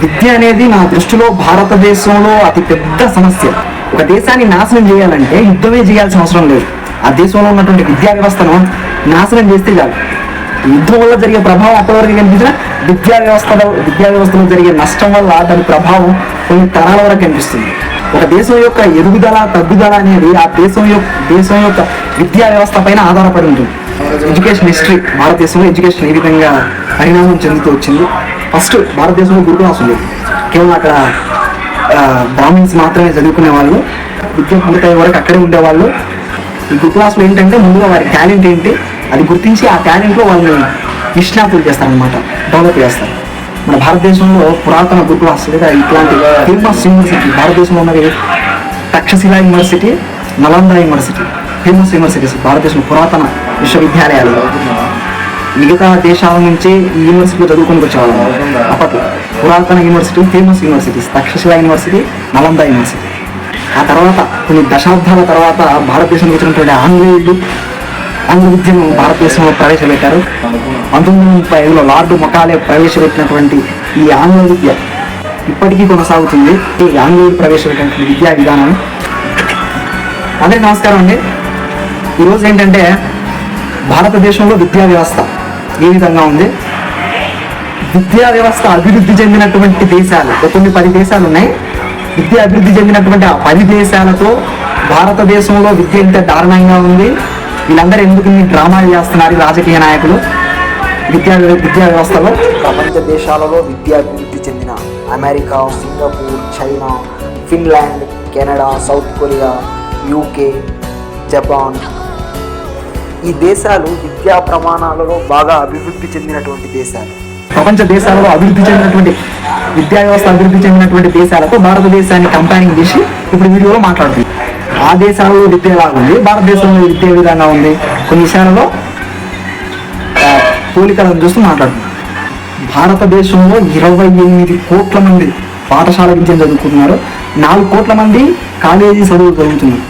విద్య అనేది నా దృష్టిలో భారతదేశంలో అతి పెద్ద సమస్య. ఒక దేశాన్ని నాశనం చేయాలంటే యుద్ధమే చేయాల్సిన అవసరం లేదు. ఆ దేశంలో ఉన్నటువంటి విద్యా వ్యవస్థను నాశనం చేస్తే చాలు. యుద్ధం వల్ల జరిగే ప్రభావం అప్పటివరకు కనిపించిన విద్యా వ్యవస్థలో విద్యా వ్యవస్థలో జరిగే నష్టం వల్ల దాని ప్రభావం కొన్ని తరాల వరకు కనిపిస్తుంది. ఒక దేశం యొక్క ఎదుగుదల తగ్గుదల అనేది ఆ దేశం యొక్క దేశం యొక్క విద్యా వ్యవస్థ పైన ఆధారపడి ఉంటుంది. ఎడ్యుకేషన్ హిస్టరీ భారతదేశంలో ఎడ్యుకేషన్ ఏ విధంగా పరిణామం చెందుతూ వచ్చింది? ఫస్ట్ భారతదేశంలో గురుకులాసులు ఉంది కేవలం అక్కడ బ్రాహ్మిన్స్ మాత్రమే చదువుకునే వాళ్ళు. విద్య పూర్తయ్యే వరకు అక్కడే ఉండేవాళ్ళు. ఈ గురుకులాసులు ఏంటంటే ముందుగా వారి టాలెంట్ ఏంటి అది గుర్తించి ఆ టాలెంట్లో వాళ్ళని నిష్ణాతులు చేస్తారనమాట డెవలప్ చేస్తారు. మన భారతదేశంలో పురాతన గురుకులాస్ లేదా ఇట్లాంటి ఫేమస్ యూనివర్సిటీ భారతదేశంలో ఉన్నవి Takshashila university Nalanda university. Famous universities భారతదేశం పురాతన విశ్వవిద్యాలయాలు. మిగతా దేశాల నుంచి ఈ యూనివర్సిటీలో చదువుకొని వచ్చేవాళ్ళం. అప్పట్లో పురాతన university famous universities Takshashila university Nalanda university ఆ తర్వాత కొన్ని దశాబ్దాల తర్వాత భారతదేశంలో వచ్చినటువంటి ఆంగ్లేయులు ఆంగ్ల విద్యను భారతదేశంలో ప్రవేశపెట్టారు. పంతొమ్మిది వందల ముప్పై ఐదులో లార్డు మకాలే ప్రవేశపెట్టినటువంటి ఈ ఆంగ్ల విద్య ఇప్పటికీ కొనసాగుతుంది. ఈ ఆంగ్లేయులు ప్రవేశపెట్టినటువంటి విద్యా విధానం. అందరికీ నమస్కారం అండి. ఈరోజు ఏంటంటే భారతదేశంలో విద్యా వ్యవస్థ. ఏ విధంగా ఉంది? విద్యా వ్యవస్థ అభివృద్ధి చెందినటువంటి దేశాలు కొన్ని పది దేశాలు ఉన్నాయి విద్య అభివృద్ధి చెందినటువంటి ఆ పది దేశాలతో భారతదేశంలో విద్య ఎంత దారుణంగా ఉంది. వీళ్ళందరూ ఎందుకు ఇన్ని డ్రామాలు చేస్తున్నారు రాజకీయ నాయకులు? విద్యా విద్యా వ్యవస్థలో? ప్రపంచ దేశాలలో విద్య అభివృద్ధి చెందిన America Singapore China Finland Canada South Korea UK Japan ఈ దేశాలు విద్యా ప్రమాణాలలో బాగా అభివృద్ధి చెందినటువంటి దేశాలు. ప్రపంచ దేశాలలో అభివృద్ధి చెందినటువంటి విద్యా వ్యవస్థ అభివృద్ధి చెందినటువంటి దేశాలకు భారతదేశాన్ని కంపేరింగ్ చేసి ఇప్పుడు వీడియోలో మాట్లాడుతుంది. ఆ దేశాలలో విద్య ఎలా ఉంది భారతదేశంలో విద్య విధంగా ఉంది? కొన్ని విషయాలలో పోలికలను చూస్తూ మాట్లాడుతుంది. భారతదేశంలో ఇరవై ఎనిమిది కోట్ల మంది పాఠశాల విద్యను చదువుకుంటున్నారు. నాలుగు కోట్ల మంది కాలేజీ చదువు చదువుతున్నారు.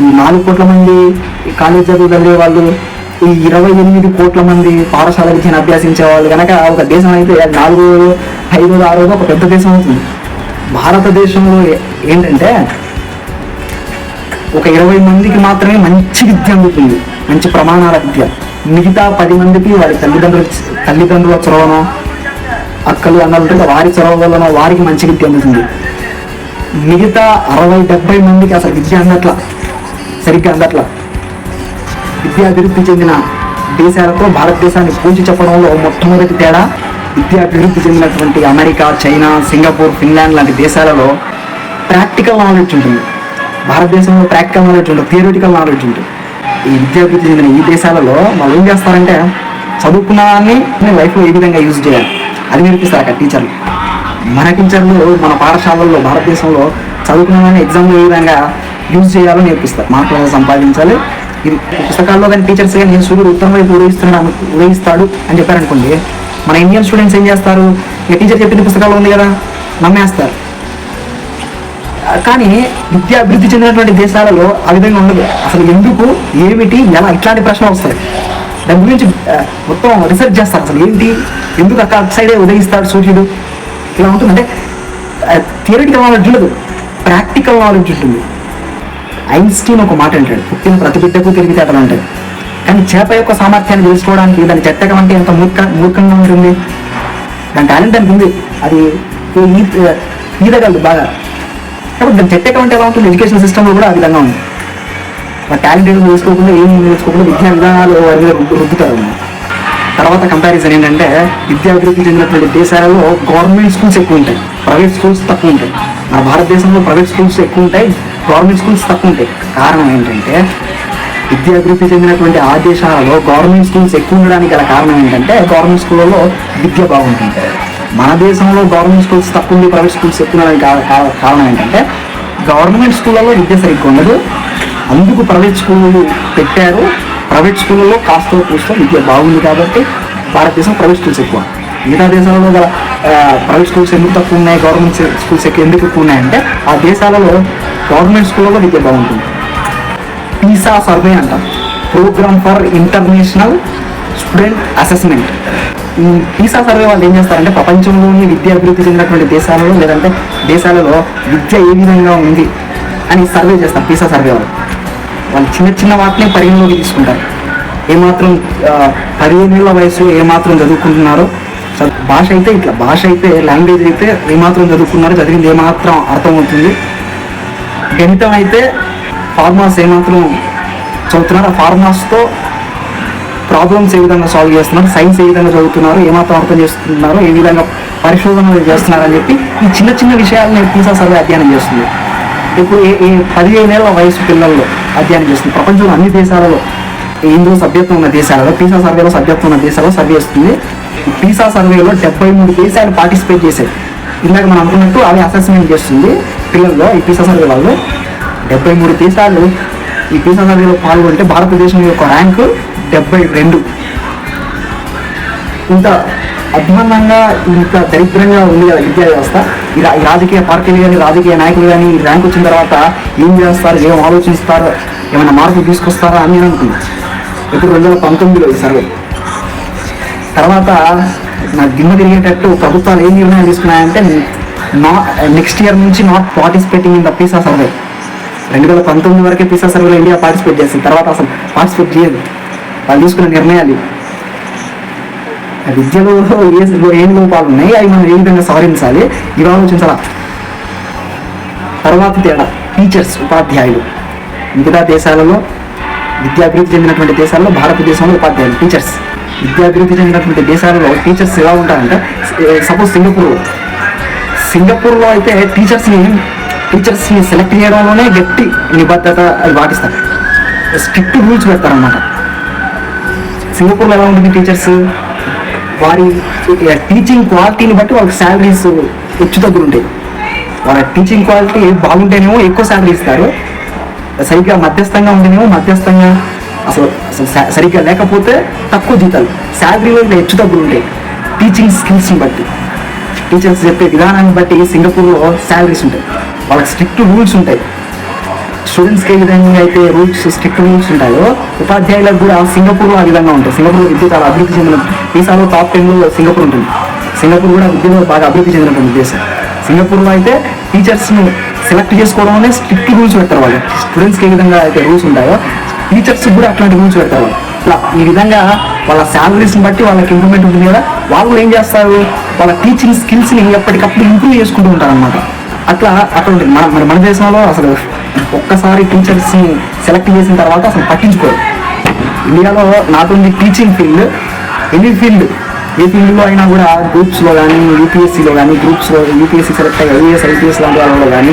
ఈ నాలుగు కోట్ల మంది ఈ కాలేజ్ చదువు చదివే వాళ్ళు ఈ ఇరవై ఎనిమిది కోట్ల మంది పాఠశాల విద్యను అభ్యసించే వాళ్ళు కనుక ఒక దేశం అయితే నాలుగు ఐదు ఆరు ఒక పెద్ద దేశం అవుతుంది. భారతదేశంలో ఏంటంటే ఒక ఇరవై మందికి మాత్రమే మంచి విద్య అందుతుంది. మంచి ప్రమాణాల విద్య. మిగతా పది మందికి వారి తల్లిదండ్రుల తల్లిదండ్రుల చొరవన అక్కలు అన్నలు వారి చొరవ వలన వారికి మంచి విద్య అందుతుంది. మిగతా అరవై డెబ్బై మందికి అసలు విద్య అన్నట్ల సరిగ్గా అందట్ల. విద్య అభివృద్ధి చెందిన దేశాలతో భారతదేశాన్ని పోల్చి చెప్పడంలో మొట్టమొదటి తేడా విద్యాభివృద్ధి చెందినటువంటి అమెరికా చైనా సింగపూర్ ఫిన్లాండ్ లాంటి దేశాలలో ప్రాక్టికల్ నాలెడ్జ్ ఉంటుంది. భారతదేశంలో ప్రాక్టికల్ నాలెడ్జ్ ఉంటుంది థియరిటికల్ నాలెడ్జ్ ఉంటుంది. ఈ విద్యాభివృద్ధి చెందిన ఈ దేశాలలో వాళ్ళు ఏం చేస్తారంటే చదువుకున్న దాన్ని లైఫ్లో ఏ విధంగా యూజ్ చేయాలి? అది నేర్పిస్తారు అక్కడ టీచర్లు. మన టీచర్లు మన పాఠశాలల్లో భారతదేశంలో చదువుకున్న దాన్ని ఎగ్జామ్లో ఏ విధంగా యూజ్ చేయాలో నేర్పిస్తారు. మార్కులు ఎలా సంపాదించాలి. ఇది పుస్తకాల్లో కానీ టీచర్స్ కానీ నేను సూర్యుడు ఉత్తమ వైపు ఉదయిస్తున్నాడు ఉదయిస్తాడు అని చెప్పారనుకోండి మన ఇండియన్ స్టూడెంట్స్ ఏం చేస్తారు? ఇక టీచర్ చెప్పింది పుస్తకాల్లో ఉంది కదా? నమ్మేస్తారు. కానీ విద్య అభివృద్ధి చెందినటువంటి దేశాలలో ఆ విధంగా ఉండదు. అసలు ఎందుకు ఏమిటి ఎలా ఇట్లాంటి ప్రశ్నలు వస్తాయి? దాని గురించి మొత్తం రీసెర్చ్ చేస్తారు. అసలు ఏంటి ఎందుకు అక్కడ అటు సైడే ఉదయిస్తాడు సూర్యుడు? ఇలా ఉంటుంది. అంటే థియరిటికల్ నాలెడ్జ్ ఉండదు. ప్రాక్టికల్ నాలెడ్జ్ ఉంటుంది. ఐన్స్టీన్ ఒక మాట అంటాడు పుట్టిన ప్రతి బిడ్డకు తెలివితేటలు ఉంటాయి కానీ చేప యొక్క సామర్థ్యాన్ని తెలుసుకోవడానికి దాని చెట్టకం అంటే ఎంత మూర్ఖ మూర్ఖంగా ఉంటుంది? దాని టాలెంట్ దానికి ఉంది. అది ఈదగలదు బాగా. కాబట్టి దాని చెట్టకం అంటే ఎలా ఉంటుంది? ఎడ్యుకేషన్ సిస్టమ్లో కూడా ఆ విధంగా ఉంది. ఆ టాలెంట్ ఏమి తెలుసుకోకుండా ఏం తెలుసుకోకుండా విద్యా విధానాలు వారి మీద రుద్దుతారు తర్వాత కంపారిజన్ ఏంటంటే విద్యా అభివృద్ధి చెందినటువంటి దేశాలలో గవర్నమెంట్ స్కూల్స్ ఎక్కువ ఉంటాయి. ప్రైవేట్ స్కూల్స్ తక్కువ ఉంటాయి. మన భారతదేశంలో ప్రైవేట్ స్కూల్స్ ఎక్కువ ఉంటాయి. గవర్నమెంట్ స్కూల్స్ తక్కువ ఉంటాయి. కారణం ఏంటంటే విద్యాభివృద్ధి చెందినటువంటి ఆ దేశాలలో గవర్నమెంట్ స్కూల్స్ ఎక్కువ ఉండడానికి గల కారణం ఏంటంటే గవర్నమెంట్ స్కూళ్ళలో విద్య బాగుంటుంది. మన దేశంలో గవర్నమెంట్ స్కూల్స్ తక్కువ ఉంది ప్రైవేట్ స్కూల్స్ ఎక్కువ ఉండడానికి కారణం ఏంటంటే గవర్నమెంట్ స్కూళ్ళలో విద్య సరిగ్గా ఉండదు. అందుకు ప్రైవేట్ స్కూళ్ళు పెట్టారు. ప్రైవేట్ స్కూళ్ళలో కాస్త కూస్తో విద్య బాగుంది కాబట్టి భారతదేశం ప్రైవేట్ స్కూల్స్ ఎక్కువ. మిగతా దేశాలలో గల ప్రైవేట్ స్కూల్స్ ఎందుకు తక్కువ ఉన్నాయి గవర్నమెంట్ స్కూల్స్ ఎక్కువ ఎందుకు ఎక్కువ ఉన్నాయంటే ఆ దేశాలలో గవర్నమెంట్ స్కూల్లో విద్య బాగుంటుంది. పీసా సర్వే అంటాం. Programme for international student assessment ఈ పీసా సర్వే వాళ్ళు ఏం చేస్తారంటే ప్రపంచంలోని విద్య అభివృద్ధి చెందినటువంటి దేశాలలో లేదంటే దేశాలలో విద్య ఏ విధంగా ఉంది అని సర్వే చేస్తారు పీసా సర్వే వాళ్ళు. వాళ్ళు చిన్న చిన్న వాటిని పరిగణలోకి తీసుకుంటారు. ఏమాత్రం పదిహేను ఏళ్ళ వయసు ఏమాత్రం చదువుకుంటున్నారో భాష అయితే ఇట్లా భాష అయితే లాంగ్వేజ్ అయితే ఏమాత్రం చదువుకున్నారో చదివింది ఏమాత్రం అర్థమవుతుంది గణితం అయితే ఫార్మాస్ ఏమాత్రం చదువుతున్నారు ఆ ఫార్మాస్తో ప్రాబ్లమ్స్ ఏ విధంగా సాల్వ్ చేస్తున్నారు సైన్స్ ఏ విధంగా చదువుతున్నారు ఏమాత్రం అర్థం చేస్తున్నారు ఏ విధంగా పరిశోధనలు చేస్తున్నారు అని చెప్పి ఈ చిన్న చిన్న విషయాలను పీసా సర్వే అధ్యయనం చేస్తుంది. ఇప్పుడు ఏ పదిహేను పదిహేనేళ్ళ వయసు పిల్లల్లో అధ్యయనం చేస్తుంది. ప్రపంచంలో అన్ని దేశాలలో ఇందులో సభ్యత్వం ఉన్న దేశాలలో పీసా సర్వేలో సభ్యత్వం ఉన్న దేశాలలో సర్వే చేస్తుంది. పీసా సర్వేలో డెబ్బై మూడు దేశాలు పార్టిసిపేట్ చేశాయి ఇందాక మనం అనుకున్నట్టు అవి అసెస్మెంట్ చేస్తుంది. పిల్లల్లో ఈ పీసా సర్వే వాళ్ళు. డెబ్బై మూడు దేశాలు ఈ పీసా సర్వేలో పాల్గొంటే భారతదేశం యొక్క ర్యాంకు డెబ్బై రెండు. ఇంత అభిమానంగా ఇంత దరిద్రంగా ఉంది కదా విద్యా వ్యవస్థ. ఈ ఈ రాజకీయ పార్టీలు కానీ రాజకీయ నాయకులు కానీ ఈ ర్యాంక్ వచ్చిన తర్వాత ఏం చేస్తారు ఏం ఆలోచిస్తారు ఏమైనా మార్పులు తీసుకొస్తారా అని నేను అనుకున్నాను ఇప్పుడు రెండు వేల పంతొమ్మిదిలో ఈ సర్వే. తర్వాత నాకు గిన్నె తిరిగేటట్టు ప్రభుత్వాలు ఏం నిర్ణయాలు తీసుకున్నాయంటే నా నెక్స్ట్ ఇయర్ నుంచి not participating in the PISA survey రెండు వేల పంతొమ్మిది వరకే పీసా సర్వేలో ఇండియా పార్టిసిపేట్ చేసింది. తర్వాత అసలు పార్టిసిపేట్ చేయదు. వాళ్ళు తీసుకున్న నిర్ణయాలు విద్యలో ఏ ఏం లోపాలు ఉన్నాయి? అవి మనం ఏ విధంగా సవరించాలి? ఇవి ఆలోచించాలా? తర్వాత తేడా టీచర్స్ ఉపాధ్యాయులు. మిగతా దేశాలలో విద్యాభివృద్ధి చెందినటువంటి దేశాల్లో భారతదేశంలో ఉపాధ్యాయులు టీచర్స్ విద్యాభివృద్ధి చెందినటువంటి దేశాలలో టీచర్స్ ఎలా ఉంటారంటే సపోజ్ సింగపూర్. సింగపూర్లో అయితే టీచర్స్ని టీచర్స్ని సెలెక్ట్ చేయడంలోనే గట్టి నిబద్ధత అది పాటిస్తారు. స్ట్రిక్ట్ రూల్స్ పెడతారనమాట సింగపూర్లో ఎలా ఉంటుంది టీచర్స్ వారి టీచింగ్ క్వాలిటీని బట్టి వాళ్ళకి శాలరీస్ హెచ్చు తగ్గులు ఉంటాయి వాళ్ళ టీచింగ్ క్వాలిటీ బాగుంటేనేమో ఎక్కువ శాలరీ ఇస్తారు. సరిగ్గా మధ్యస్థంగా ఉంటేనేమో మధ్యస్థంగా అసలు అసలు సరిగ్గా లేకపోతే తక్కువ జీతాలు. శాలరీలో ఇట్లా హెచ్చు తగ్గులు ఉంటాయి. టీచింగ్ స్కిల్స్ని బట్టి. టీచర్స్ చెప్పే విధానాన్ని బట్టి సింగపూర్లో శాలరీస్ ఉంటాయి. వాళ్ళకి స్ట్రిక్ట్ రూల్స్ ఉంటాయి. స్టూడెంట్స్కి ఏ విధంగా అయితే రూల్స్ స్ట్రిక్ట్ రూల్స్ ఉంటాయో ఉపాధ్యాయులకు కూడా సింగపూర్లో ఆ విధంగా ఉంటాయి సింగపూర్ విద్య చాలా అభివృద్ధి చెందిన దేశాల్లో టాప్ టెన్లో సింగపూర్ ఉంటుంది. సింగపూర్ కూడా విద్యలో బాగా అభివృద్ధి చెందినటువంటి దేశం. సింగపూర్లో అయితే టీచర్స్ని సెలెక్ట్ చేసుకోవడంలోనే స్ట్రిక్ట్ రూల్స్ పెడతారు వాళ్ళు. స్టూడెంట్స్కి ఏ విధంగా అయితే రూల్స్ ఉంటాయో టీచర్స్ కూడా అట్లాంటి రూల్స్ పెడతారు వాళ్ళు. ఇట్లా ఈ విధంగా వాళ్ళ శాలరీస్ని బట్టి వాళ్ళకి ఇంప్రూవ్మెంట్ ఉంటుంది కదా వాళ్ళు ఏం చేస్తారు? వాళ్ళ టీచింగ్ స్కిల్స్ని ఎప్పటికప్పుడు ఇంప్రూవ్ చేసుకుంటూ ఉంటారు అనమాట అట్లా అటువంటి మన మన మన దేశంలో అసలు ఒక్కసారి టీచర్స్ని సెలెక్ట్ చేసిన తర్వాత అసలు పట్టించుకోరు. ఇండియాలో not only teaching field any field ఏ ఫీల్డ్లో అయినా కూడా గ్రూప్స్లో కానీ యూపీఎస్సీలో కానీ గ్రూప్స్లో యూపీఎస్సీ సెలెక్ట్ అయ్యే ఐఏఎస్ ఐపీఎస్ లాంటి వాళ్ళలో కానీ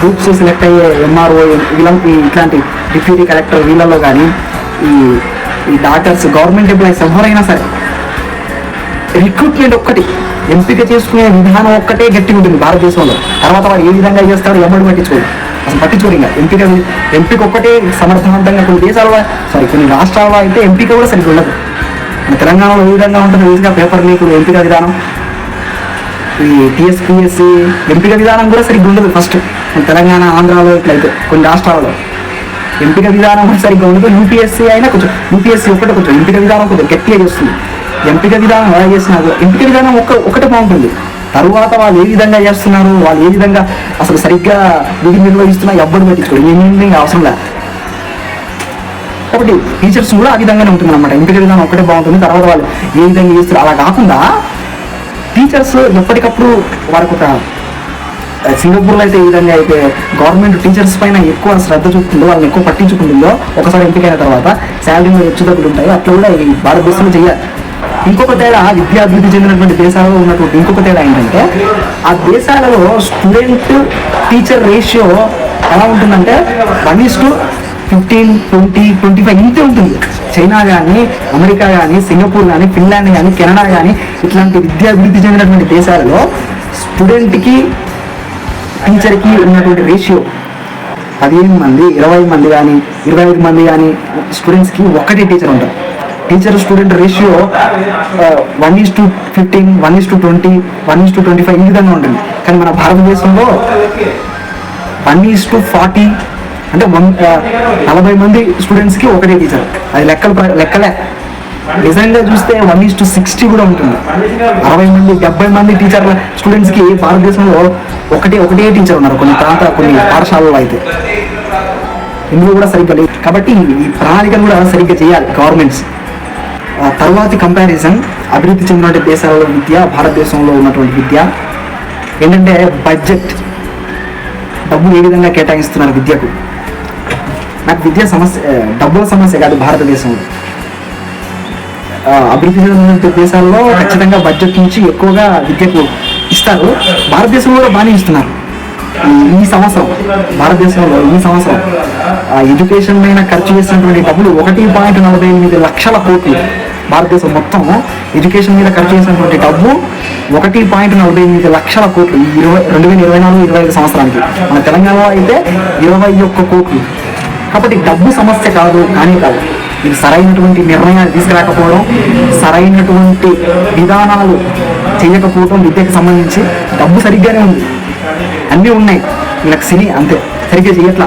గ్రూప్స్ సెలెక్ట్ అయ్యే ఎంఆర్ఓ ఇలాంటి ఇట్లాంటి డిప్యూటీ కలెక్టర్ వీళ్ళలో కానీ ఈ ఈ డాక్టర్స్ గవర్నమెంట్ ఎంప్లాయీస్ ఎవరైనా సరే రిక్రూట్మెంట్ ఒక్కటి ఎంపిక చేసుకునే విధానం ఒక్కటే గట్టి ఉంటుంది భారతదేశంలో. తర్వాత వాడు ఏ విధంగా చేస్తాడో ఎవరు పట్టించుకోడు అసలు పట్టించుకోరు ఇంకా. ఎంపిక ఎంపిక ఒక్కటే సమర్థవంతంగా కొన్ని దేశాల్లో సారీ కొన్ని రాష్ట్రాల్లో అయితే ఎంపిక కూడా సరిగ్గా ఉండదు. తెలంగాణలో ఏ విధంగా ఉంటుంది ఈజీగా పేపర్ లీకులు ఎంపిక విధానం. ఈ టీఎస్పీఎస్సి ఎంపిక విధానం కూడా సరిగ్గా ఉండదు ఫస్ట్ తెలంగాణ ఆంధ్రాలో ఇట్లయితే కొన్ని రాష్ట్రాలలో. ఎంపిక విధానం కూడా సరిగ్గా ఉండదు. యూపీఎస్సీ అయినా కొంచెం యూపీఎస్సీ ఒకటి కొంచెం ఎంపిక విధానం కొంచెం గట్టిగా చేస్తుంది. ఎంపిక విధానం ఎలా చేస్తున్నారు ఎంపిక విధానం ఒక్క ఒకటే బాగుంటుంది. తరువాత వాళ్ళు ఏ విధంగా చేస్తున్నారు వాళ్ళు ఏ విధంగా అసలు సరిగ్గా విధి నిర్వహిస్తున్నా ఎవ్వరు పట్టించుకోడు ఏమేమి అవసరం లేదు. కాబట్టి టీచర్స్ కూడా ఆ విధంగానే ఉంటుంది అనమాట ఎంపిక విధానం ఒకటే బాగుంటుంది. తర్వాత వాళ్ళు ఏ విధంగా చేస్తారు? అలా కాకుండా టీచర్స్ ఎప్పటికప్పుడు వారికి ఒక సింగపూర్లో అయితే ఏ విధంగా అయితే గవర్నమెంట్ టీచర్స్ పైన ఎక్కువ శ్రద్ధ చూపుతుందో వాళ్ళని ఎక్కువ పట్టించుకుంటుందో ఒకసారి ఎంపికైన తర్వాత శాలరీలో హెచ్చుతగ్గులు ఉంటాయో. అట్లా కూడా ఈ భారతదేశంలో చేయాలి. ఇంకొక తేడా విద్యా అభివృద్ధి చెందినటువంటి దేశాలలో ఉన్నటువంటి ఇంకొక తేడా ఏంటంటే ఆ దేశాలలో స్టూడెంట్ టీచర్ రేషియో ఎలా ఉంటుందంటే one is to fifteen twenty twenty five ఇంతే ఉంటుంది. చైనా కానీ అమెరికా కానీ సింగపూర్ కానీ ఫిన్లాండ్ కానీ కెనడా కానీ ఇట్లాంటి విద్యాభివృద్ధి చెందినటువంటి దేశాలలో స్టూడెంట్కి టీచర్కి ఉన్నటువంటి రేషియో పదిహేను మంది ఇరవై మంది కానీ ఇరవై ఐదు మంది కానీ స్టూడెంట్స్కి ఒకటే టీచర్ ఉంటారు. Teacher student ratio one is to fifteen one is to twenty one is to twenty five ఈ విధంగా ఉంటుంది. కానీ మన భారతదేశంలో వన్ ఈస్ టు ఫార్టీ అంటే నలభై మంది స్టూడెంట్స్కి ఒకటే టీచర్ అది లెక్కలు లెక్కలే. నిజంగా చూస్తే వన్ ఈస్ టు సిక్స్టీ కూడా ఉంటుంది. అరవై మంది డెబ్బై మంది టీచర్ల స్టూడెంట్స్కి భారతదేశంలో ఒకటే ఒకటే టీచర్ ఉన్నారు కొన్ని ప్రాంత కొన్ని పాఠశాలలో అయితే. ఇందులో కూడా సరిగ్గా లేదు. కాబట్టి ఈ ప్రణాళికను కూడా సరిగ్గా చేయాలి గవర్నమెంట్స్ తర్వాతి కంపారిజన్ అభివృద్ధి చెందినటువంటి దేశాలలో విద్య భారతదేశంలో ఉన్నటువంటి విద్య. ఏంటంటే బడ్జెట్ డబ్బు ఏ విధంగా కేటాయిస్తున్నారు విద్యకు? నాకు విద్య సమస్య డబ్బుల సమస్య కాదు భారతదేశంలో. అభివృద్ధి చెందిన దేశాల్లో ఖచ్చితంగా బడ్జెట్ నుంచి ఎక్కువగా విద్యకు ఇస్తారు. భారతదేశంలో కూడా బాగానే ఇస్తున్నారు. ఈ- సంవత్సరం భారతదేశంలో ఈ సంవత్సరం ఎడ్యుకేషన్ పైన ఖర్చు చేసినటువంటి డబ్బులు ఒకటి పాయింట్ నలభై ఎనిమిది లక్షల కోట్లు భారతదేశం మొత్తం ఎడ్యుకేషన్ మీద ఖర్చు చేసినటువంటి డబ్బు ఒకటి పాయింట్ నలభై ఎనిమిది లక్షల కోట్లు ఇరవై రెండు వేల ఇరవై నాలుగు ఇరవై ఐదు సంవత్సరానికి. మన తెలంగాణలో అయితే ఇరవై ఒక్క కోట్లు. కాబట్టి డబ్బు సమస్య కాదు కానీ కాదు. ఇది సరైనటువంటి నిర్ణయాలు తీసుకురాకపోవడం సరైనటువంటి విధానాలు చేయకపోవడం విద్యకు సంబంధించి డబ్బు సరిగ్గానే ఉంది. అన్నీ ఉన్నాయి. వీళ్ళకి సిని అంతే. సరిగ్గా చేయట్లా.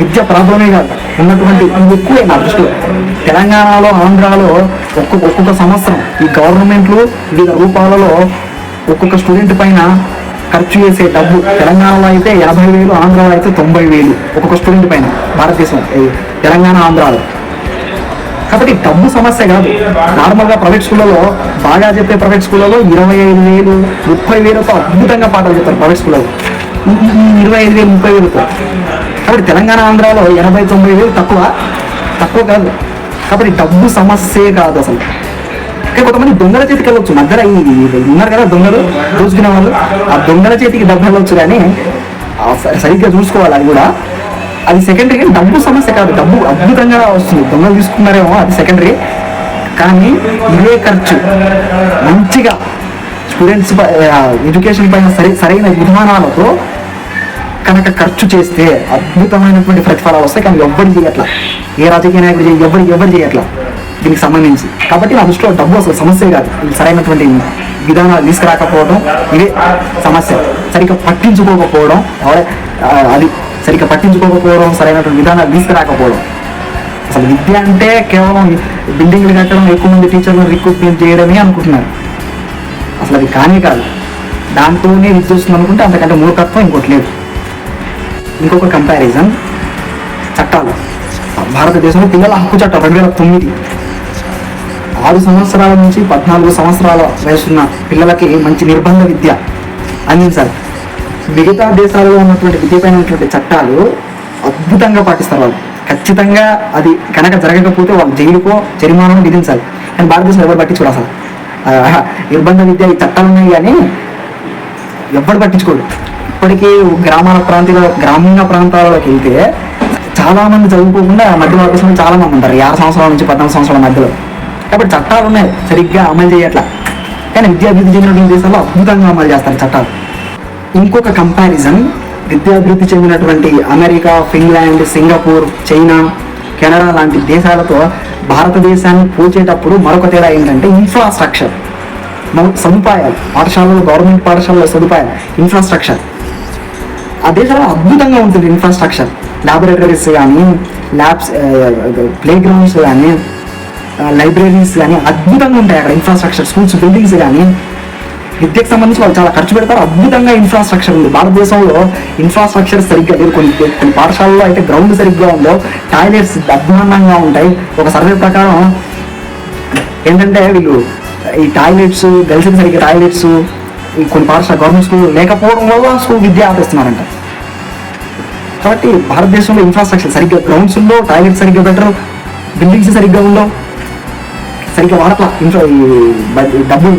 విద్య ప్రాబ్లమే కాదు ఉన్నటువంటి ఎక్కువే నా దృష్టిలో. తెలంగాణలో ఆంధ్రాలో ఒక్కొక్క ఒక్కొక్క సంవత్సరం ఈ గవర్నమెంట్లు వివిధ రూపాలలో ఒక్కొక్క స్టూడెంట్ పైన ఖర్చు చేసే డబ్బు తెలంగాణలో అయితే యాభై వేలు ఆంధ్రాలో అయితే తొంభై వేలు. ఒక్కొక్క స్టూడెంట్ పైన భారతదేశం తెలంగాణ ఆంధ్రాలో. కాబట్టి డబ్బు సమస్య కాదు. నార్మల్గా ప్రైవేట్ స్కూళ్ళలో బాగా చెప్పే ప్రైవేట్ స్కూళ్ళలో ఇరవై ఐదు వేలు ముప్పై వేలతో అద్భుతంగా పాటలు చెప్తారు ప్రైవేట్ స్కూళ్ళలో ఇరవై ఐదు వేలు ముప్పై వేలతో. కాబట్టి తెలంగాణ ఆంధ్రాలో ఎనభై తొంభై వేలు తక్కువ. తక్కువ కాదు. కాబట్టి డబ్బు సమస్యే కాదు అసలు. అక్కడ కొంతమంది దొంగల చేతికి వెళ్ళొచ్చు. మధ్యలో ఈ ఉన్నారు కదా దొంగలు? దోచుకునే వాళ్ళు. ఆ దొంగల చేతికి డబ్బు వెళ్ళొచ్చు కానీ సరిగ్గా చూసుకోవాలి అది కూడా. అది సెకండరీ డబ్బు సమస్య కాదు. డబ్బు అద్భుతంగా వస్తుంది. దొంగలు తీసుకున్నారేమో అది సెకండరీ కానీ ఇవే ఖర్చు. మంచిగా స్టూడెంట్స్ ఎడ్యుకేషన్ పైన సరి సరైన విధానాలతో కనుక ఖర్చు చేస్తే అద్భుతమైనటువంటి ప్రతిఫలాలు వస్తాయి. కానీ ఎవ్వరు చేయట్లా. ఏ రాజకీయ నాయకుడు చేయ ఎవరు ఎవరు చేయట్లా. దీనికి సంబంధించి. కాబట్టి నా దృష్టిలో డబ్బు అసలు సమస్య కాదు. సరైనటువంటి విధానాలు తీసుకురాకపోవడం ఇదే సమస్య. సరిగ్గా పట్టించుకోకపోవడం అది సరిగ్గా పట్టించుకోకపోవడం సరైనటువంటి విధానాలు తీసుకురాకపోవడం. అసలు విద్య అంటే కేవలం బిల్డింగ్లు కట్టడం ఎక్కువ మంది టీచర్లను రిక్రూట్మెంట్ చేయడమే అనుకుంటున్నారు. అసలు అది కానే కాదు. దాంట్లోనే విద్య వస్తుంది అనుకుంటే అంతకంటే మూర్ఖత్వం ఇంకోటి లేదు. ఇంకొక కంపారిజన్ చట్టాలు. భారతదేశంలో పిల్లల హక్కు చట్టం రెండు వేల తొమ్మిది ఆరు సంవత్సరాల నుంచి పద్నాలుగు సంవత్సరాల వయసున్న పిల్లలకి మంచి నిర్బంధ విద్య అందించాలి మిగతా దేశాలలో ఉన్నటువంటి విద్యపైనటువంటి చట్టాలు అద్భుతంగా పాటిస్తారు వాళ్ళు. ఖచ్చితంగా అది కనుక జరగకపోతే వాళ్ళు జైలుకో జరిమానాను విధించాలి కానీ భారతదేశం ఎవరు పట్టించుకోరు అసలు. నిర్బంధ విద్య ఈ చట్టాలు ఉన్నాయి కానీ ఎవ్వడు పట్టించుకోడు ఇప్పటికీ గ్రామాల ప్రాంతాల గ్రామీణ ప్రాంతాలలోకి వెళ్తే చాలా మంది చదువుకోకుండా మధ్య వర్గంలో చాలా మంది ఉంటారు ఆరు సంవత్సరాల నుంచి పద్నాలుగు సంవత్సరాల మధ్యలో. కాబట్టి చట్టాలు ఉన్నాయి. సరిగ్గా అమలు చేయట్లా. కానీ విద్యాభివృద్ధి చెందినటువంటి దేశాల్లో అద్భుతంగా అమలు చేస్తారు చట్టాలు. ఇంకొక కంపారిజన్ విద్యాభివృద్ధి చెందినటువంటి America Finland Singapore China Canada లాంటి దేశాలతో భారతదేశాన్ని పోల్చేటప్పుడు మరొక తేడా ఏంటంటే ఇన్ఫ్రాస్ట్రక్చర్ మన సదుపాయాలు. పాఠశాలలో గవర్నమెంట్ పాఠశాలలో సదుపాయాలు ఇన్ఫ్రాస్ట్రక్చర్ ఆ దేశాల్లో అద్భుతంగా ఉంటుంది ఇన్ఫ్రాస్ట్రక్చర్ ల్యాబొరేటరీస్ కానీ ల్యాబ్స్ ప్లే గ్రౌండ్స్ కానీ లైబ్రరీస్ కానీ అద్భుతంగా ఉంటాయి అక్కడ ఇన్ఫ్రాస్ట్రక్చర్ స్కూల్స్ బిల్డింగ్స్ కానీ విద్యకు సంబంధించి వాళ్ళు చాలా ఖర్చు పెడతారు. అద్భుతంగా ఇన్ఫ్రాస్ట్రక్చర్ ఉంది. భారతదేశంలో ఇన్ఫ్రాస్ట్రక్చర్ సరిగ్గా లేదు. కొన్ని కొన్ని పాఠశాలలో అయితే గ్రౌండ్ సరిగ్గా ఉందో టాయిలెట్స్ అధ్వాన్నంగా ఉంటాయి. ఒక సర్వే ప్రకారం ఏంటంటే వీళ్ళు ఈ టాయిలెట్స్ గర్ల్స్కి సరిగ్గా టాయిలెట్స్ ఈ కొన్ని పాఠశాల గవర్నమెంట్ స్కూల్ లేకపోవడం వల్ల స్కూల్ విద్య ఆపేస్తున్నారంట. కాబట్టి భారతదేశంలో ఇన్ఫ్రాస్ట్రక్చర్ సరిగ్గా గ్రౌండ్స్ ఉండవు టాయిలెట్స్ సరిగ్గా బెటర్ బిల్డింగ్స్ సరిగ్గా ఉండవు. సరిగ్గా వాడట్లా ఇన్ఫ్రా ఈ బ- డబ్బు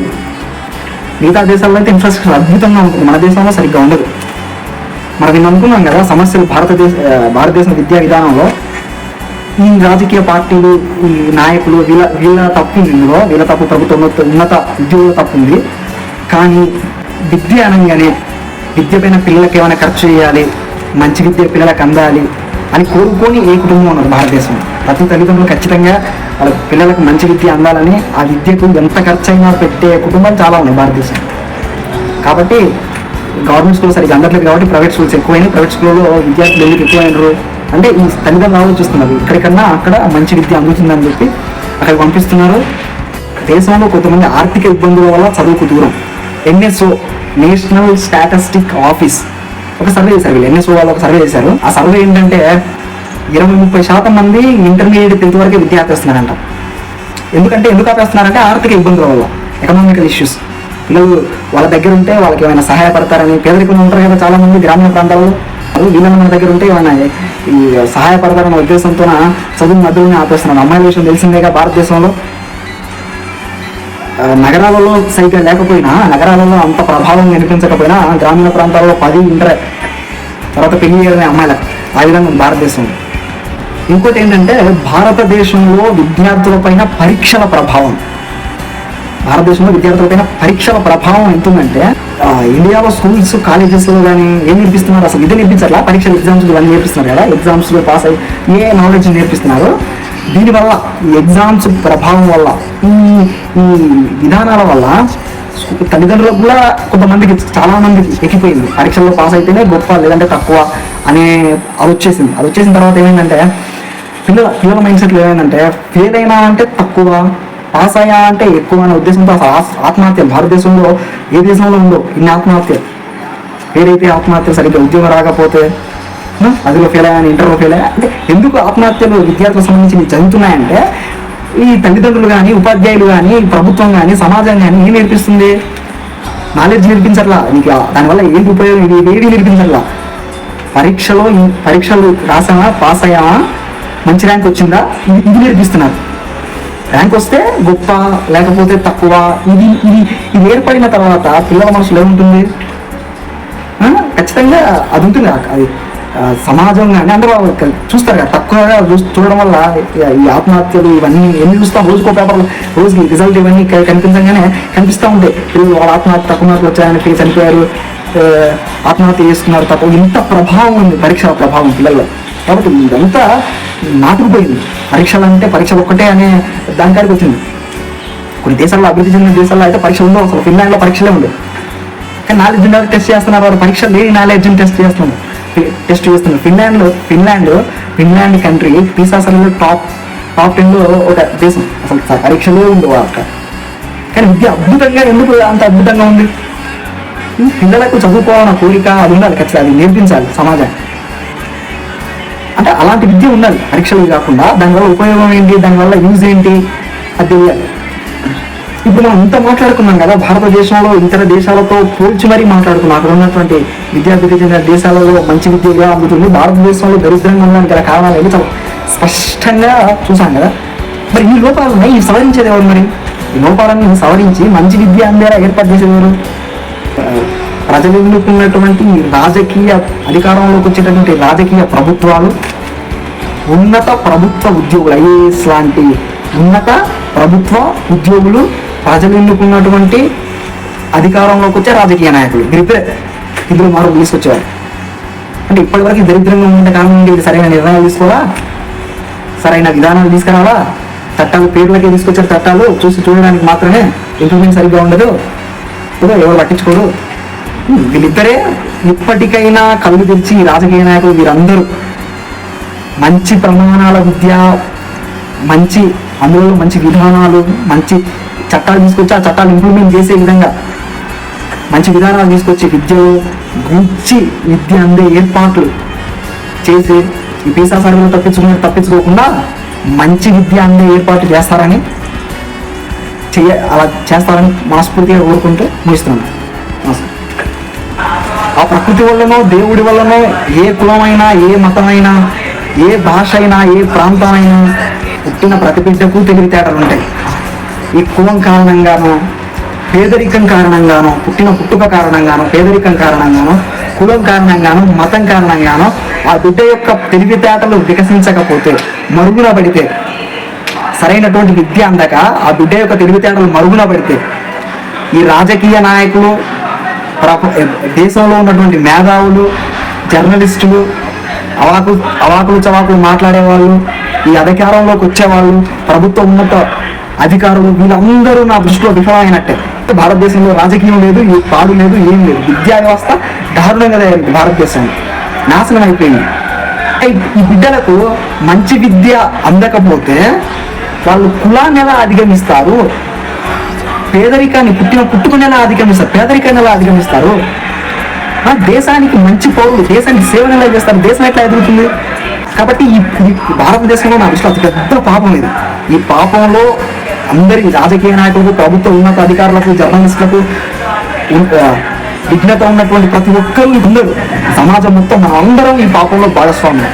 మిగతా దేశాల్లో అయితే ఇన్ఫ్రాస్ట్రక్చర్ అద్భుతంగా ఉంటుంది. మన దేశంలో సరిగ్గా ఉండదు. మనం నిన్న అనుకున్నాం కదా సమస్యలు భారతదేశ భారతదేశం విద్యా విధానంలో ఈ రాజకీయ పార్టీలు ఈ నాయకులు వీళ్ళ వీళ్ళ తప్పు ఇందులో వీళ్ళ తప్పు ప్రభుత్వం ఉన్నత ఉన్నత ఉద్యోగుల తప్పు ఉంది. కానీ విద్య అనగానే విద్య పైన పిల్లలకి ఏమైనా ఖర్చు చేయాలి మంచి విద్య పిల్లలకు అందాలి అని కోరుకొని ఏ కుటుంబం ఉన్నది భారతదేశం ప్రతి తల్లిదండ్రులు ఖచ్చితంగా వాళ్ళ పిల్లలకు మంచి విద్య అందాలని ఆ విద్యకు ఎంత ఖర్చు అయినా పెట్టే కుటుంబాలు చాలా ఉన్నాయి భారతదేశం. కాబట్టి గవర్నమెంట్ స్కూల్ సరిగ్గా అందట్లేదు కాబట్టి ప్రైవేట్ స్కూల్స్ ఎక్కువైనాయి. ప్రైవేట్ స్కూల్లో విద్యార్థులు ఎందుకు ఎక్కువైనరు? అంటే ఈ తల్లిదండ్రులు ఆలోచిస్తున్నారు ఇక్కడికన్నా అక్కడ మంచి విద్య అందుతుందని చెప్పి అక్కడికి పంపిస్తున్నారు. దేశంలో కొంతమంది ఆర్థిక ఇబ్బందుల వల్ల చదువుకు దూరం. NSO national statistic office. ఒక సర్వే చేశారు వీళ్ళు. ఎన్ఎస్ఓ వాళ్ళు ఒక సర్వే చేశారు. ఆ సర్వే ఏంటంటే ఇరవై ముప్పై శాతం మంది ఇంటర్మీడియట్ టెన్త్ వరకే విద్య ఆపేస్తున్నారంట ఎందుకంటే ఎందుకు ఆపేస్తున్నారంటే ఆర్థిక ఇబ్బందుల వల్ల ఎకనామికల్ ఇష్యూస్ పిల్లలు వాళ్ళ దగ్గర ఉంటే వాళ్ళకి ఏమైనా సహాయపడతారని పేదరికంలో ఉంటారు కదా చాలా మంది గ్రామీణ ప్రాంతాల్లో. వీళ్ళని మన దగ్గర ఉంటే ఏమైనా ఈ సహాయపడతారన్న ఉద్దేశంతో చదువు మధ్యలోనే ఆపేస్తున్నారు. అమ్మాయిల విషయం తెలిసిందేగా భారతదేశంలో. నగరాలలో సైకిల్ లేకపోయినా నగరాలలో అంత ప్రభావం కనిపించకపోయినా గ్రామీణ ప్రాంతాల్లో పది ఇంటర్ తర్వాత పెళ్ళి చేయడమే అమ్మాయిలకు ఆ విధంగా భారతదేశంలో. ఇంకోటి ఏంటంటే భారతదేశంలో విద్యార్థులపైన పరీక్షల ప్రభావం. భారతదేశంలో విద్యార్థులపైన పరీక్షల ప్రభావం ఎంతుందంటే ఇండియాలో స్కూల్స్ కాలేజెస్లో కానీ ఏం నేర్పిస్తున్నారు? అసలు ఇది నేర్పించారా పరీక్షలు ఎగ్జామ్స్ ఇవన్నీ నేర్పిస్తున్నారు కదా? ఎగ్జామ్స్లో పాస్ అయ్యి ఏ నాలెడ్జ్ నేర్పిస్తున్నారు? దీనివల్ల ఈ ఎగ్జామ్స్ ప్రభావం వల్ల ఈ ఈ విధానాల వల్ల తల్లిదండ్రులకు కూడా కొంతమందికి చాలా మందికి ఎక్కిపోయింది. పరీక్షల్లో పాస్ అయితేనే గొప్ప లేదంటే తక్కువ అనే అది వచ్చేసింది. అది వచ్చేసిన తర్వాత ఏమైందంటే పిల్లల పిల్లల మైండ్ సెట్లో ఏమైందంటే ఫెయిల్ అయినా అంటే తక్కువ పాస్ అయ్యా అంటే ఎక్కువ అనే ఉద్దేశంతో ఆత్మహత్య భారతదేశంలో ఏ దేశంలో ఉందో ఇన్ని ఆత్మహత్య. ఏదైతే ఆత్మహత్య సరిగ్గా ఉద్యోగం రాకపోతే అదిలో ఫెయిల్ అయ్యాను ఇంటర్లో ఫెయిల్ అయ్యా అంటే ఎందుకు ఆత్మహత్యలు విద్యార్థులకు సంబంధించి జరుగుతున్నాయంటే ఈ తల్లిదండ్రులు కానీ ఉపాధ్యాయులు కానీ ప్రభుత్వం కానీ సమాజం కానీ ఏం నేర్పిస్తుంది? నాలెడ్జ్ నేర్పించట్లా? నీకు దానివల్ల ఏంటి ఉపయోగం? ఇది ఏది నేర్పించట్లా? పరీక్షలో పరీక్షలు రాసామా పాస్ అయ్యామా మంచి ర్యాంక్ వచ్చిందా? ఇది నేర్పిస్తున్నారు. ర్యాంక్ వస్తే గొప్ప లేకపోతే తక్కువ ఇది ఇది ఇది ఏర్పడిన తర్వాత పిల్లల మనసులో ఏముంటుంది? ఖచ్చితంగా అది ఉంటుంది. అది సమాజం కానీ అందరూ చూస్తారు కదా తక్కువగా చూడడం వల్ల ఈ- ఆత్మహత్యలు ఇవన్నీ ఎన్ని చూస్తాం? రోజుకో పేపర్లు రోజుకి రిజల్ట్ ఇవన్నీ కనిపించగానే కనిపిస్తూ ఉంటాయి. పిల్లలు వాళ్ళ ఆత్మహత్య తక్కువ మార్కులు వచ్చాయని చనిపోయారు. ఆత్మహత్య చేసుకున్నారు తక్కువ ఇంత ప్రభావం ఉంది పరీక్షల ప్రభావం పిల్లల్లో. కాబట్టి ఇదంతా నాటుకుపోయింది. పరీక్షలు అంటే పరీక్షలు ఒక్కటే అనే దానికాడికి వచ్చింది. కొన్ని దేశాల్లో అభివృద్ధి చెందిన దేశాల్లో అయితే పరీక్ష ఉందో అసలు ఫిన్లాండ్లో పరీక్షలే ఉండవు. కానీ నాలెడ్జ్ ఉండాలి టెస్ట్ చేస్తున్నారు. వాళ్ళు పరీక్ష లేని నాలెడ్జ్ని టెస్ట్ చేస్తున్నారు. టెస్ట్ చేస్తున్నారు. ఫిన్లాండ్లో ఫిన్లాండ్ ఫిన్లాండ్ కంట్రీ పీసా సర్వేలో టాప్ టాప్ టెన్లో ఒక దేశం. అసలు పరీక్షలే ఉండవు అక్కడ కానీ విద్య అద్భుతంగా ఎందుకు అంత అద్భుతంగా ఉంది? పిల్లలకు చదువుకోవాలన్న కోరిక అది ఉండాలి. ఖచ్చితంగా అది నేర్పించాలి సమాజానికి. అంటే అలాంటి విద్య ఉండాలి. పరీక్షలు కాకుండా దానివల్ల ఉపయోగం ఏంటి? దానివల్ల యూజ్ ఏంటి? అది తెలియాలి ఇప్పుడు మనం ఇంత మాట్లాడుకున్నాం కదా భారతదేశంలో ఇతర దేశాలతో పోల్చి మరీ మాట్లాడుకున్నాం. అక్కడ ఉన్నటువంటి విద్యార్థికి చెందిన దేశాలలో మంచి విద్యగా అందుతుంది. భారతదేశంలో దరిద్రంగా ఉండడానికి గల కారణాలు ఏమి చాలా స్పష్టంగా చూసాం కదా. మరి ఈ లోపాలను ఈ సవరించేది ఎవరు మరి? ఈ లోపాలను సవరించి మంచి విద్య అందేలా ఏర్పాటు చేసేది ఎవరు? ఆ, ఉన్నటువంటి రాజకీయ అధికారంలోకి వచ్చేటటువంటి రాజకీయ ప్రభుత్వాలు ఉన్నత ప్రభుత్వ ఉద్యోగులు ఐఏఎస్ లాంటి ఉన్నత ప్రభుత్వ ఉద్యోగులు ప్రజలు ఎన్నుకున్నటువంటి అధికారంలోకి వచ్చే రాజకీయ నాయకులు. వీరిద్దరే ఇద్దరు మరో తీసుకొచ్చేవారు. అంటే ఇప్పటివరకు దరిద్రంగా ఉండే కారణం నుండి సరైన నిర్ణయాలు తీసుకోవాలా? సరైన విధానాలు తీసుకురావా చట్టాలు పేర్లకే తీసుకొచ్చారు చట్టాలు. చూసి చూడడానికి మాత్రమే ఇంప్లిమెంట్ సరిగ్గా ఉండదు. ఎవరు పట్టించుకోరు? వీళ్ళిద్దరే ఇప్పటికైనా కళ్ళు తెరిచి రాజకీయ నాయకులు వీరందరూ మంచి ప్రమాణాల విద్య మంచి అందులో మంచి విధానాలు మంచి చట్టాలు తీసుకొచ్చి ఆ చట్టాలు ఇంప్లిమెంట్ చేసే విధంగా మంచి విధానాలు తీసుకొచ్చి విద్యలో మంచి విద్య అందే ఏర్పాట్లు చేసి ఈ పీసా సర్వేలు తప్పించుకుని తప్పించుకోకుండా మంచి విద్య అందే ఏర్పాట్లు చేస్తారని చేయ అలా చేస్తారని మనస్ఫూర్తిగా కోరుకుంటూ ముగిస్తున్నాను. ఆ ప్రకృతి వల్లనో దేవుడి వల్లనో ఏ కులమైనా ఏ మతమైనా ఏ భాష అయినా ఏ ప్రాంతమైనా పుట్టిన ప్రతి బిడ్డకు తెలివితేటలు ఉంటాయి. ఈ కులం కారణంగానో పేదరికం కారణంగానో పుట్టిన పుట్టుక కారణంగానో పేదరికం కారణంగానో కులం కారణంగానో మతం కారణంగానో ఆ బిడ్డ యొక్క తెలివితేటలు వికసించకపోతే మరుగున పడితే సరైనటువంటి విద్య అందక ఆ బిడ్డ యొక్క తెలివితేటలు మరుగున పడితే ఈ రాజకీయ నాయకులు ప్రప- దేశంలో ఉన్నటువంటి మేధావులు జర్నలిస్టులు అవాకు అవాకులు చవాకులు మాట్లాడేవాళ్ళు ఈ అధికారంలోకి వచ్చేవాళ్ళు ప్రభుత్వ ఉన్నత అధికారులు వీళ్ళందరూ నా దృష్టిలో విఫలమైనట్టే. భారతదేశంలో రాజకీయం లేదు పాడు లేదు ఏం లేదు. విద్యా వ్యవస్థ దారుణంగా తయారైంది భారతదేశంలో నాశనం అయిపోయింది. ఈ- ఈ బిడ్డలకు మంచి విద్య అందకపోతే వాళ్ళు కులాన్ని ఎలా అధిగమిస్తారు? పేదరికాన్ని పుట్టిన పుట్టుకునేలా అధిగమిస్తారు. పేదరికాన్ని ఎలా అధిగమిస్తారు దేశానికి మంచి పౌరులు దేశానికి సేవలు ఎలా చేస్తారు? దేశం ఎట్లా ఎదుగుతుంది? కాబట్టి ఈ భారతదేశంలో నా విషయంలో అతి పెద్ద పాపం ఇది. ఈ పాపంలో అందరి రాజకీయ నాయకులకు ప్రభుత్వ ఉన్నత అధికారులకు జర్నలిస్టులకు విఘ్నత ఉన్నటువంటి ప్రతి ఒక్కరూ ఉండరు సమాజం మొత్తం మనం అందరం ఈ పాపంలో భాగస్వామ్యం